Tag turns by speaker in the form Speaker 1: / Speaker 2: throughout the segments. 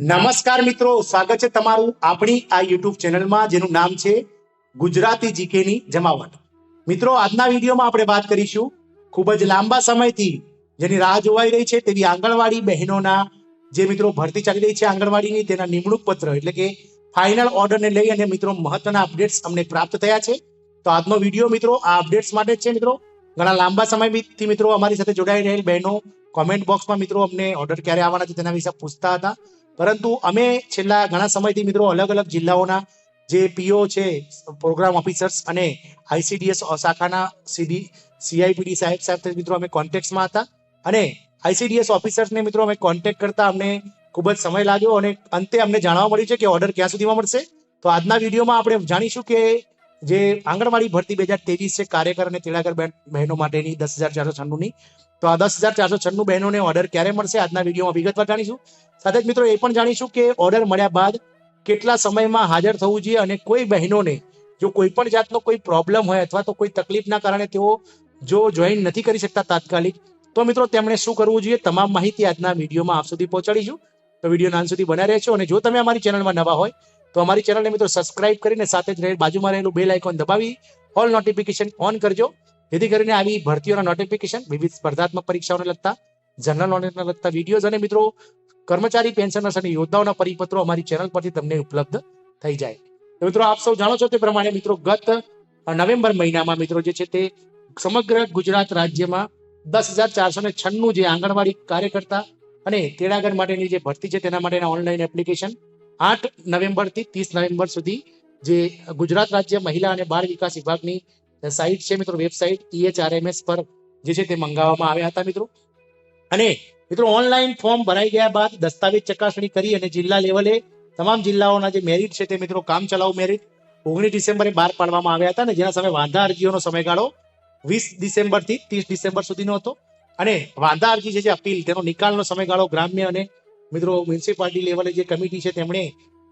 Speaker 1: નમસ્કાર મિત્રો, સ્વાગત છે તમારું આપણી આ યુટ્યુબ ચેનલમાં, જેનું નામ છે ગુજરાતી જીકેની જમાવટ. મિત્રો, આજના વિડીયોમાં આપણે વાત કરીશું ખૂબ જ લાંબા સમયથી જેની રાહ જોવાઈ રહી છે, તેવી આંગણવાડી બહેનોના જે મિત્રો ભરતી ચાલી રહી છે આંગણવાડીની, તેના નિમણૂક પત્ર, એટલે કે ફાઇનલ ઓર્ડરને લઈ અને મિત્રો મહત્વના અપડેટ્સ અમને પ્રાપ્ત થયા છે. તો આજનો વીડિયો મિત્રો આ અપડેટ્સ માટે છે મિત્રો. ઘણા લાંબા સમયથી મિત્રો અમારી સાથે જોડાઈ રહેલ બહેનો કોમેન્ટ બોક્સમાં મિત્રો અમને ઓર્ડર ક્યારે આવવાના છે તેના વિશે પૂછતા હતા. પરંતુ અમે છેલ્લા ઘણા સમયથી મિત્રો અલગ અલગ જિલ્લાઓના જે પીઓ છે પ્રોગ્રામ ઓફિસર્સ અને આઈસીડીએસ શાખાના સીડી સીઆઈપીડી સાહેબ સાથે મિત્રો અમે કોન્ટેક્ટમાં હતા. અને આઈસીડીએસ ઓફિસર્સને મિત્રો અમે કોન્ટેક્ટ કરતા અમને ખૂબ જ સમય લાગ્યો અને અંતે અમને જાણવા મળ્યું છે કે ઓર્ડર ક્યાં સુધીમાં મળશે. તો આજના વિડીયોમાં આપણે જાણીશું કે જે આંગણવાડી ભરતી બે હજાર ત્રેવીસ છે, કાર્યકર અને તેડાગર બહેન- માટેની દસ હજાર ચારસો છન્નુંની તો આ દસ હજાર ચારસો છન્નું બહેનોને ઓર્ડર ક્યારે મળશે? આજના વિડીયોમાં વિગતવાર જાણીશું. સાથે જ મિત્રો એ પણ જાણીશું કે ઓર્ડર મળ્યા બાદ કેટલા સમયમાં હાજર થવું જોઈએ અને કોઈ બહેનોને જો કોઈ પણ જાતનો કોઈ પ્રોબ્લેમ હોય અથવા તો કોઈ તકલીફના કારણે તેઓ જો જોઈન નથી કરી શકતા તાત્કાલિક, તો મિત્રો તેમણે શું કરવું જોઈએ? તમામ માહિતી આજના વિડીયોમાં આપ સુધી પહોંચાડીશું. તો વીડિયો અંત સુધી બન્યા રહેશો અને જો તમે અમારી ચેનલમાં નવા હોય તો અમારી ચેનલને મિત્રો સબસ્ક્રાઇબ કરીને સાથે જ બાજુમાં રહેલું બેલ આઇકોન દબાવી ઓલ નોટિફિકેશન ઓન કરજો. જેથી કરીને આવી ભરતીઓના નોટિફિકેશન વિવિધ સ્પર્ધાત્મક પરીક્ષાઓને લગતા જનરલ નોલેજને લગતા વિડીયોઝ અને મિત્રો કર્મચારી પેન્શનર્સ અને યોદ્ધાઓના પરિપત્રો અમારી ચેનલ પરથી તમને ઉપલબ્ધ થઈ જાય. તો મિત્રો આપ સૌ જાણો છો તે પ્રમાણે મિત્રો ગત નવેમ્બર મહિનામાં મિત્રો જે છે તે સમગ્ર ગુજરાત રાજ્યમાં દસ હજાર ચારસો ને છન્નું જે આંગણવાડી કાર્યકર્તા અને તેડાગર માટેની જે ભરતી છે તેના માટેના ઓનલાઈન એપ્લિકેશન આઠ નવેમ્બરથી ત્રીસ નવેમ્બર સુધી જે ગુજરાત રાજ્ય મહિલા અને બાળ વિકાસ વિભાગની સાઇટ છે મિત્રો, વેબસાઇટ ઈએચઆરએમએસ પર જે છે તે મંગાવવામાં આવ્યા હતા મિત્રો. અને મિત્રો, ઓનલાઈન ફોર્મ ભરાઈ ગયા બાદ દસ્તાવેજ ચકાસણી કરી અને જિલ્લા લેવલે તમામ જિલ્લાઓના જે મેરિટ છે તે મિત્રો કામ ચલાવ મેરિટ ઓગણીસ ડિસેમ્બરે બહાર પાડવામાં આવ્યા હતા અને જેના સામે વાંધા અરજીઓનો સમયગાળો વીસ ડિસેમ્બરથી ત્રીસ ડિસેમ્બર સુધીનો હતો. અને વાંધા અરજી જે છે, અપીલ, તેનો નિકાલનો સમયગાળો ગ્રામ્ય અને મિત્રો મ્યુનિસિપાલિટી લેવલે જે કમિટી છે, તેમણે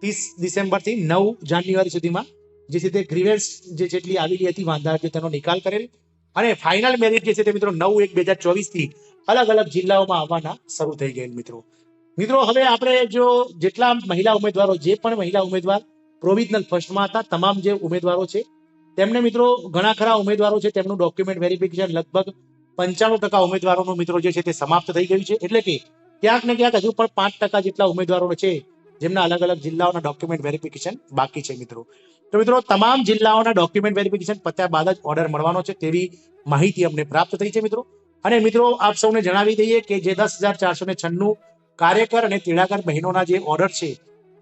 Speaker 1: ત્રીસ ડિસેમ્બરથી નવ જાન્યુઆરી સુધીમાં જે છે તે ગ્રીવેન્સ જે જેટલી આવેલી હતી, વાંધા તેનો નિકાલ કરેલ. અને ફાઇનલ મેરિટ જે છે તે મિત્રો, નવ એક બે હજાર ચોવીસથી અલગ અલગ જિલ્લાઓમાં આવવાના શરૂ થઈ ગયેલ મિત્રો. મિત્રો, હવે આપણે જો જેટલા મહિલા ઉમેદવારો, જે પણ મહિલા ઉમેદવાર પ્રોવિઝનલ ફર્સ્ટમાં હતા, તમામ જે ઉમેદવારો છે, તેમને મિત્રો ઘણા ખરા ઉમેદવારો છે, તેમનું ડોક્યુમેન્ટ વેરિફિકેશન લગભગ પંચાણું ટકા ઉમેદવારોનું મિત્રો જે છે તે સમાપ્ત થઈ ગયું છે. એટલે કે ક્યાંક ને ક્યાંક હજુ પણ પાંચ ટકા જેટલા ઉમેદવારો છે, જેમના અલગ અલગ જિલ્લાઓના ડોક્યુમેન્ટ વેરિફિકેશન બાકી છે મિત્રો. તો મિત્રો, તમામ જિલ્લાઓના ડોક્યુમેન્ટ વેરિફિકેશન પત્યા બાદ જ ઓર્ડર મળવાનો છે તેવી માહિતી અમને પ્રાપ્ત થઈ છે મિત્રો. અને મિત્રો, આપ સૌને જણાવી દઈએ કે જે દસ હજાર ચારસો ને છન્નું કાર્યકર અને તેડાગર બહેનોના જે ઓર્ડર છે,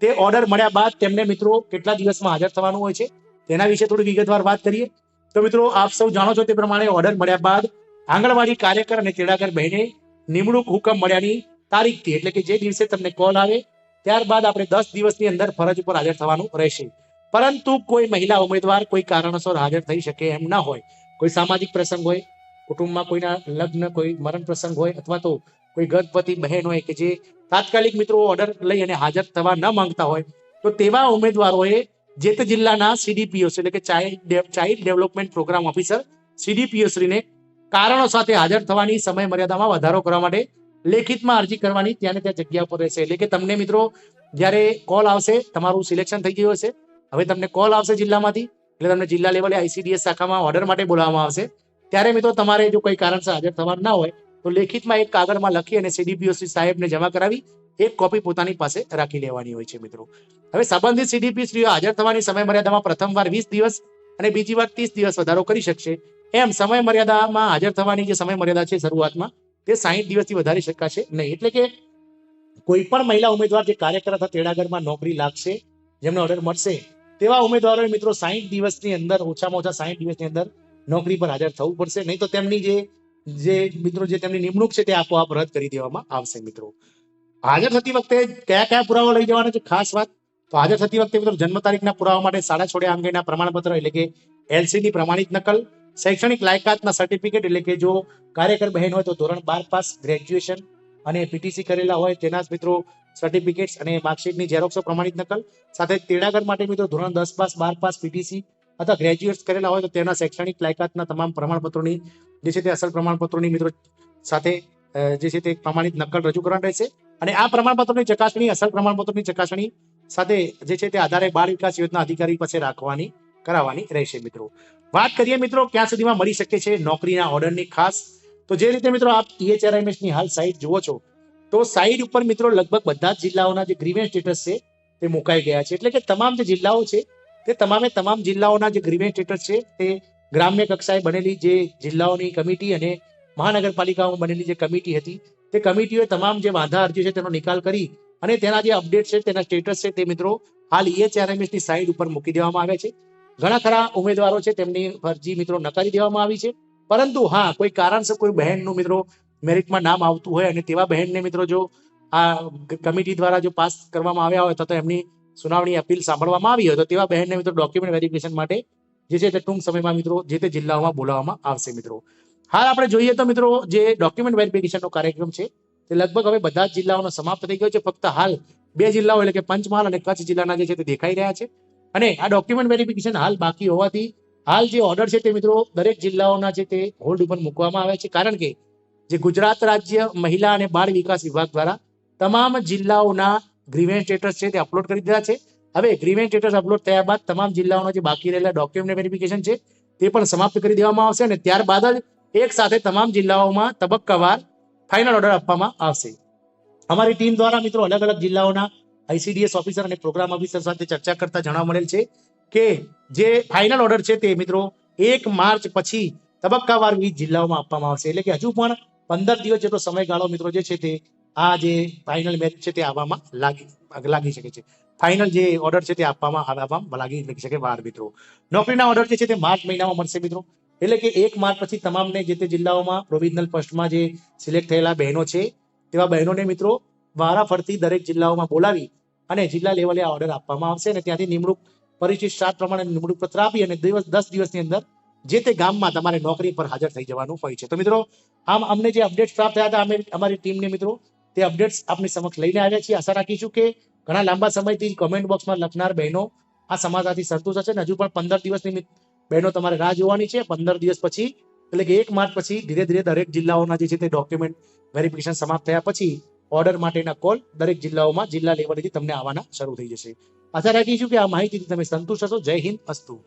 Speaker 1: તે ઓર્ડર મળ્યા બાદ તેમને મિત્રો કેટલા દિવસમાં હાજર થવાનું હોય છે, તેના વિશે થોડી વિગતવાર વાત કરીએ. તો મિત્રો, આપ સૌ જાણો છો તે પ્રમાણે ઓર્ડર મળ્યા બાદ આંગણવાડી કાર્યકર અને તેડાગર બહેને નિમણૂક હુકમ મળ્યાની તારીખથી, એટલે કે જે દિવસે તમને કોલ આવે, ત્યારબાદ આપણે દસ દિવસની અંદર ફરજ ઉપર હાજર થવાનું રહેશે. પરંતુ કોઈ મહિલા ઉમેદવાર કોઈ કારણોસર હાજર થઈ શકે એમ ના હોય. કોઈ સામાજિક પ્રસંગ હોય, કુટુંબમાં કોઈના લગ્ન, કોઈ મરણ પ્રસંગ હોય, અથવા તો કોઈ ગર્ભવતી બહેન હોય કે જે તાત્કાલિક મિત્રો ઓર્ડર લઈ અને હાજર થવા ન માંગતા હોય, તો તેવા ઉમેદવારોએ જે તે જિલ્લાના સીડીપીઓ એટલે કે child child development program officer CDPO શ્રીને કારણો સાથે હાજર થવાની સમય મર્યાદામાં વધારો કરવા માટે લેખિતમાં અરજી કરવાની ત્યાં ત્યાં જગ્યા ઉપર રહેશે. એટલે કે તમને મિત્રો, જ્યારે કોલ આવશે, તમારું સિલેક્શન થઈ ગયું હશે. હવે તમને કોલ આવશે જિલ્લામાંથી, એટલે તમને જિલ્લા લેવલે આઈસીડીએસ શાખામાં ઓર્ડર માટે બોલાવવામાં આવશે. ત્યારે મિત્રો, તમારે જો કોઈ કારણસર હાજર થવાનું ના હોય, તો લેખિતમાં એક કાગળમાં લખી અને સીડીપીઓ શ્રી સાહેબને જમા કરાવી, એક કોપી પોતાની પાસે રાખી લેવાની હોય છે મિત્રો. હવે સંબંધિત સીડીપી શ્રીઓ હાજર થવાની સમય મર્યાદામાં પ્રથમવાર વીસ દિવસ અને બીજી વાર ત્રીસ દિવસ વધારો કરી શકશે. એમ સમય મર્યાદામાં હાજર થવાની જે સમય મર્યાદા છે શરૂઆતમાં તે સાહીઠ દિવસથી વધારી શકાશે? નહીં. એટલે કે કોઈ પણ મહિલા ઉમેદવાર જે કાર્યકર અથવા તેડાગરમાં નોકરી લાગશે, જેમને ઓર્ડર મળશે, તેવા ઉમેદવારોએ મિત્રો સાહીઠ દિવસની અંદર, ઓછામાં ઓછા સાહીઠ દિવસની અંદર નોકરી પર હાજર થવું પડશે. નહીં તો તેમની જે જે મિત્રો જે તેમની નિમણૂક છે તે આપોઆપ રદ કરી દેવામાં આવશે મિત્રો. હાજર થતી વખતે કયા કયા પુરાવા લઈ જવાના છે? ખાસ વાત, તો હાજર થતી વખતે મિત્રો જન્મ તારીખના પુરાવા માટે શાળા છોડે અંગેના પ્રમાણપત્ર, એટલે કે એલસીની પ્રમાણિત નકલ શૈક્ષણિક લાયકાતના સર્ટિફિકેટ એટલે કે જો કાર્યકર બહેન હોય તો ધોરણ બાર પાસ ગ્રેજ્યુએશન અને પીટીસી કરેલા હોય તેના મિત્રો સર્ટિફિકેટ્સ અને માર્કશીટની ઝેરોક્સો પ્રમાણિત નકલ. સાથે તેડાગર માટે મિત્રો ધોરણ દસ પાસ, બાર પાસ પીટીસી અથવા ગ્રેજ્યુએટ કરેલા હોય તો તેના શૈક્ષણિક લાયકાતના તમામ પ્રમાણપત્રોની, જે છે તે અસલ પ્રમાણપત્રોની મિત્રો સાથે જે છે તે પ્રમાણિત નકલ રજૂ કરવાની રહેશે. અને આ પ્રમાણપત્રોની ચકાસણી, અસલ પ્રમાણપત્રોની ચકાસણી સાથે જે છે તે આધારે બાળ વિકાસ યોજના અધિકારી પાસે રાખવાની કરાવવાની રહેશે મિત્રો. વાત કરીએ મિત્રો, ક્યાં સુધીમાં મળી શકે છે નોકરીના ઓર્ડરની ખાસ? તો જે રીતે મિત્રો આપ E ની હાલ સાઇટ જુઓ છો, તો સાઇટ ઉપર મિત્રો લગભગ બધા જ જિલ્લાઓના જે ગ્રીવેન્સ સ્ટેટસ છે તે મુકાઈ ગયા છે. એટલે કે તમામ જે જિલ્લાઓ છે તે તમામે તમામ જિલ્લાઓના જે ગ્રીવેન્સ સ્ટેટસ છે તે ગ્રામ્ય કક્ષાએ બનેલી જે જિલ્લાઓની કમિટી અને મહાનગરપાલિકાઓમાં બનેલી જે કમિટી હતી, તે કમિટીઓએ તમામ જે વાંધા અરજી છે તેનો નિકાલ કરી અને તેના જે અપડેટ છે, તેના સ્ટેટસ છે તે મિત્રો હાલ ઈએચઆરએમએસ EHRMS ની સાઇટ ઉપર મૂકી દેવામાં આવે છે. ઘણા ખરા ઉમેદવારો છે, તેમની અરજી મિત્રો નકારી દેવામાં આવી છે. પરંતુ હા, કોઈ કારણસર કોઈ બહેનનું મિત્રો મેરિટમાં નામ આવતું હોય અને તેવા બહેનને મિત્રો જો આ કમિટી દ્વારા જો પાસ કરવામાં આવ્યા હોય, તો એમની સુનાવણી, અપીલ સાંભળવામાં આવી હોય, તો તેવા બહેનને મિત્રો ડોક્યુમેન્ટ વેરિફિકેશન માટે જે છે તે ટૂંક સમયમાં મિત્રો જે તે જિલ્લાઓમાં બોલાવવામાં આવશે મિત્રો. હાલ આપણે જોઈએ તો મિત્રો જે ડોક્યુમેન્ટ વેરિફિકેશનનો કાર્યક્રમ છે, તે લગભગ હવે બધા જ જિલ્લાઓનો સમાપ્ત થઈ ગયો છે. ફક્ત હાલ બે જિલ્લાઓ એટલે કે પંચમહાલ અને કચ્છ જિલ્લાના જે છે તે દેખાઈ રહ્યા છે. અને આ ડોક્યુમેન્ટ વેરિફિકેશન હાલ બાકી હોવાથી, હાલ જે ઓર્ડર છે તે મિત્રો દરેક જિલ્લાઓના છે તે હોલ્ડ ઉપર મૂકવામાં આવે છે. કારણ કે જે ગુજરાત રાજ્ય મહિલા અને બાળ વિકાસ વિભાગ દ્વારા તમામ જિલ્લાઓના ગ્રીવેન્સ સ્ટેટસ છે તે અપલોડ કરી દીધા છે. હવે ગ્રીવેન્સ સ્ટેટસ અપલોડ થયા બાદ તમામ જિલ્લાઓના જે બાકી રહેલા ડોક્યુમેન્ટ વેરિફિકેશન છે તે પણ સમાપ્ત કરી દેવામાં આવશે અને ત્યારબાદ જ એક સાથે તમામ જિલ્લાઓમાં તબક્કાવાર ફાઇનલ ઓર્ડર આપવામાં આવશે. અમારી ટીમ દ્વારા મિત્રો અલગ અલગ જિલ્લાઓના આઈસીડીએસ ઓફિસર અને પ્રોગ્રામ ઓફિસર સાથે ચર્ચા કરતા જાણવા મળેલ છે કે જે ફાઇનલ ઓર્ડર છે તે મિત્રો એક માર્ચ પછી તબક્કાવાર વિવિધ જિલ્લાઓમાં આપવામાં આવશે. એટલે કે હજુ પણ પંદર દિવસ જેટલો સમયગાળો મિત્રો જે છે તે આ જે ફાઇનલ મેચ છે તે આવવામાં લાગી લાગી શકે છે. ફાઇનલ જે ઓર્ડર છે તે આપવામાં આવવામાં લાગી શકે વાર મિત્રો. નોકરીના ઓર્ડર જે છે તે માર્ચ મહિનામાં મળશે મિત્રો. એટલે કે એક માર્ચ પછી તમામને જે તે જિલ્લાઓમાં પ્રોવિઝનલ ફર્સ્ટમાં જે સિલેક્ટ થયેલા બહેનો છે, તેવા બહેનોને મિત્રો વારાફરતી દરેક જિલ્લાઓમાં બોલાવી અને જિલ્લા લેવલે આ ઓર્ડર આપવામાં આવશે અને ત્યાંથી નિમણૂક પરિચિત સ્ટાફ પ્રમાણે નિમણૂક પત્ર આપી અને દિવસ, દસ દિવસની અંદર જે તે ગામમાં તમારે નોકરી પર હાજર થઈ જવાનું હોય છે. તો મિત્રો, આમ અમને જે અપડેટ્સ પ્રાપ્ત થયા હતા, અમે અમારી ટીમને મિત્રો, તે અપડેટ્સ આપની સમક્ષ લઈને આવ્યા છીએ. આશા રાખીશું કે ઘણા લાંબા સમયથી કોમેન્ટ બોક્સમાં લખનાર બહેનો આ સમાધાનથી સંતુષ્ટ હશે અને હજુ પણ પંદર દિવસની બહેનો તમારે રાહ જોવાની છે. પંદર દિવસ પછી, એટલે કે એક માર્ચ પછી ધીરે ધીરે દરેક જિલ્લાઓના જે છે તે ડોક્યુમેન્ટ વેરિફિકેશન સમાપ્ત થયા પછી ઓર્ડર માટેના કોલ દરેક જિલ્લાઓમાં જિલ્લા લેવલેથી તમને આવવાના શરૂ થઈ જશે. આશા રાખીશું કે આ માહિતીથી તમે સંતુષ્ટ હશો. જય હિન્દ, અસ્તુ.